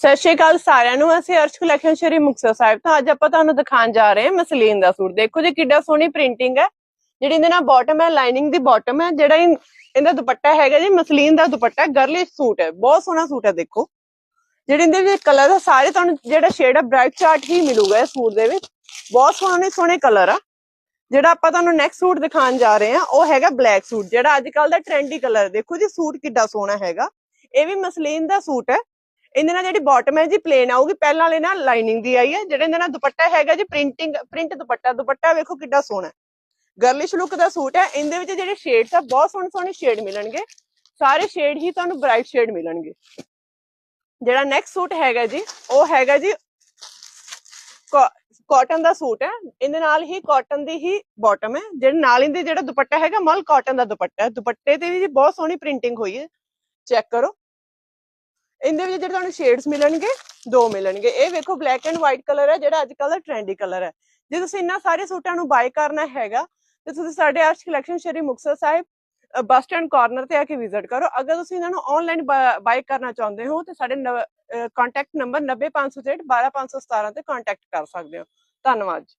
ਸਤਿ ਸ਼੍ਰੀ ਅਕਾਲ ਸਾਰਿਆਂ ਨੂੰ, ਅਸੀਂ ਅਰਸ਼ ਕਲੈਕਸ਼ਨ ਸ਼੍ਰੀ ਮੁਕਤਸਰ ਸਾਹਿਬ ਤੋਂ। ਅੱਜ ਆਪਾਂ ਤੁਹਾਨੂੰ ਦਿਖਾਉਣ ਜਾ ਰਹੇ ਹਾਂ ਮਸਲੀਨ ਦਾ ਸੂਟ। ਦੇਖੋ ਜੀ, ਕਿੱਡਾ ਸੋਹਣੀ ਪ੍ਰਿੰਟਿੰਗ ਹੈ। ਜਿਹੜੀ ਇਹਦੇ ਨਾਲ ਬਾਟਮ ਹੈ ਲਾਈਨਿੰਗ ਦੀ ਬਾਟਮ ਹੈ। ਜਿਹੜਾ ਇਹ- ਇਹਦਾ ਦੁਪੱਟਾ ਹੈਗਾ ਜੀ, ਮਸਲੀਨ ਦਾ ਦੁਪੱਟਾ ਗਰਲਿਸ਼ ਸੂਟ ਹੈ। ਬਹੁਤ ਸੋਹਣਾ ਸੂਟ ਹੈ, ਦੇਖੋ। ਜਿਹੜੇ ਇਹਦੇ ਵਿੱਚ ਕਲਰ ਆ ਸਾਰੇ ਤੁਹਾਨੂੰ ਜਿਹੜਾ ਸ਼ੇਡ ਹੈ ਬ੍ਰਾਈਟ ਚਾਰਟ ਹੀ ਮਿਲੂਗਾ ਇਸ ਸੂਟ ਦੇ ਵਿੱਚ। ਬਹੁਤ ਸੋਹਣੇ ਸੋਹਣੇ ਕਲਰ ਆ। ਜਿਹੜਾ ਆਪਾਂ ਤੁਹਾਨੂੰ ਨੈਕਸਟ ਸੂਟ ਦਿਖਾਉਣ ਜਾ ਰਹੇ ਹਾਂ, ਉਹ ਹੈਗਾ ਬਲੈਕ ਸੂਟ। ਜਿਹੜਾ ਅੱਜ ਕੱਲ ਦਾ ਟ੍ਰੈਂਡੀ ਕਲਰ ਦੇਖੋ ਜੀ, ਸੂਟ ਕਿੱਡਾ ਸੋਹਣਾ ਹੈਗਾ। ਇਹ ਵੀ ਮਸਲੀਨ ਦਾ ਸੂਟ ਹੈ। ਇਹਦੇ ਨਾਲ ਜਿਹੜੀ ਬਾਟਮ ਹੈ ਜੀ ਪਲੇਨ ਆਊਗੀ। ਪਹਿਲਾਂ ਵਾਲੇ ਨਾਲ ਲਾਈਨਿੰਗ ਦੀ ਆਈ ਹੈ। ਜਿਹੜੇ ਇਹਦੇ ਨਾਲ ਦੁਪੱਟਾ ਹੈਗਾ ਜੀ ਪ੍ਰਿੰਟਿੰਗ ਪ੍ਰਿੰਟ ਦੁਪੱਟਾ। ਦੁਪੱਟਾ ਵੇਖੋ ਕਿੱਡਾ ਸੋਹਣਾ ਗਰਲਿਸ਼ ਲੁੱਕ ਦਾ ਸੂਟ ਹੈ। ਇਹਦੇ ਵਿੱਚ ਜਿਹੜੇ ਸ਼ੇਡਸ ਆ, ਬਹੁਤ ਸੋਹਣੇ ਸੋਹਣੇ ਸ਼ੇਡ ਮਿਲਣਗੇ। ਸਾਰੇ ਸ਼ੇਡ ਹੀ ਤੁਹਾਨੂੰ ਬ੍ਰਾਈਟ ਸ਼ੇਡ ਮਿਲਣਗੇ। ਜਿਹੜਾ ਨੈਕਸਟ ਸੂਟ ਹੈਗਾ ਜੀ, ਉਹ ਹੈਗਾ ਜੀ ਕਾਟਨ ਦਾ ਸੂਟ ਹੈ। ਇਹਦੇ ਨਾਲ ਹੀ ਕਾਟਨ ਦੀ ਹੀ ਬਾਟਮ ਹੈ। ਜਿਹੜੇ ਨਾਲ ਇਹਦੇ ਜਿਹੜਾ ਦੁਪੱਟਾ ਹੈਗਾ, ਮਲ ਕਾਟਨ ਦਾ ਦੁਪੱਟਾ ਹੈ। ਦੁਪੱਟੇ ਤੇ ਵੀ ਜੀ ਬਹੁਤ ਸੋਹਣੀ ਪ੍ਰਿੰਟਿੰਗ ਹੋਈ ਹੈ। ਚੈੱਕ ਕਰੋ। ਇਹਦੇ ਵਿੱਚ ਜਿਹੜੇ ਤੁਹਾਨੂੰ ਸ਼ੇਡਸ ਮਿਲਣਗੇ, ਦੋ ਮਿਲਣਗੇ। ਇਹ ਵੇਖੋ ਬਲੈਕ ਐਂਡ ਵਾਈਟ ਕਲਰ ਹੈ, ਜਿਹੜਾ ਅੱਜ ਕੱਲ ਦਾ ਟ੍ਰੈਂਡੀ ਕਲਰ ਹੈ। ਜੇ ਤੁਸੀਂ ਇਹਨਾਂ ਸਾਰੇ ਸੂਟਾਂ ਨੂੰ ਬਾਈ ਕਰਨਾ ਹੈਗਾ, ਤੇ ਤੁਸੀਂ ਸਾਡੇ art collection Shri Muktsar Sahib bus stand corner ਤੇ ਆ ਕੇ ਵਿਜ਼ਿਟ ਕਰੋ। ਅਗਰ ਤੁਸੀਂ ਇਹਨਾਂ ਨੂੰ ਆਨਲਾਈਨ ਬਾਈ ਕਰਨਾ ਚਾਹੁੰਦੇ ਹੋ, ਤੇ ਸਾਡੇ ਕੰਟੈਕਟ ਨੰਬਰ 90568 12517 ਤੇ ਕੰਟੈਕਟ ਕਰ ਸਕਦੇ ਹੋ। ਧੰਨਵਾਦ ਜੀ।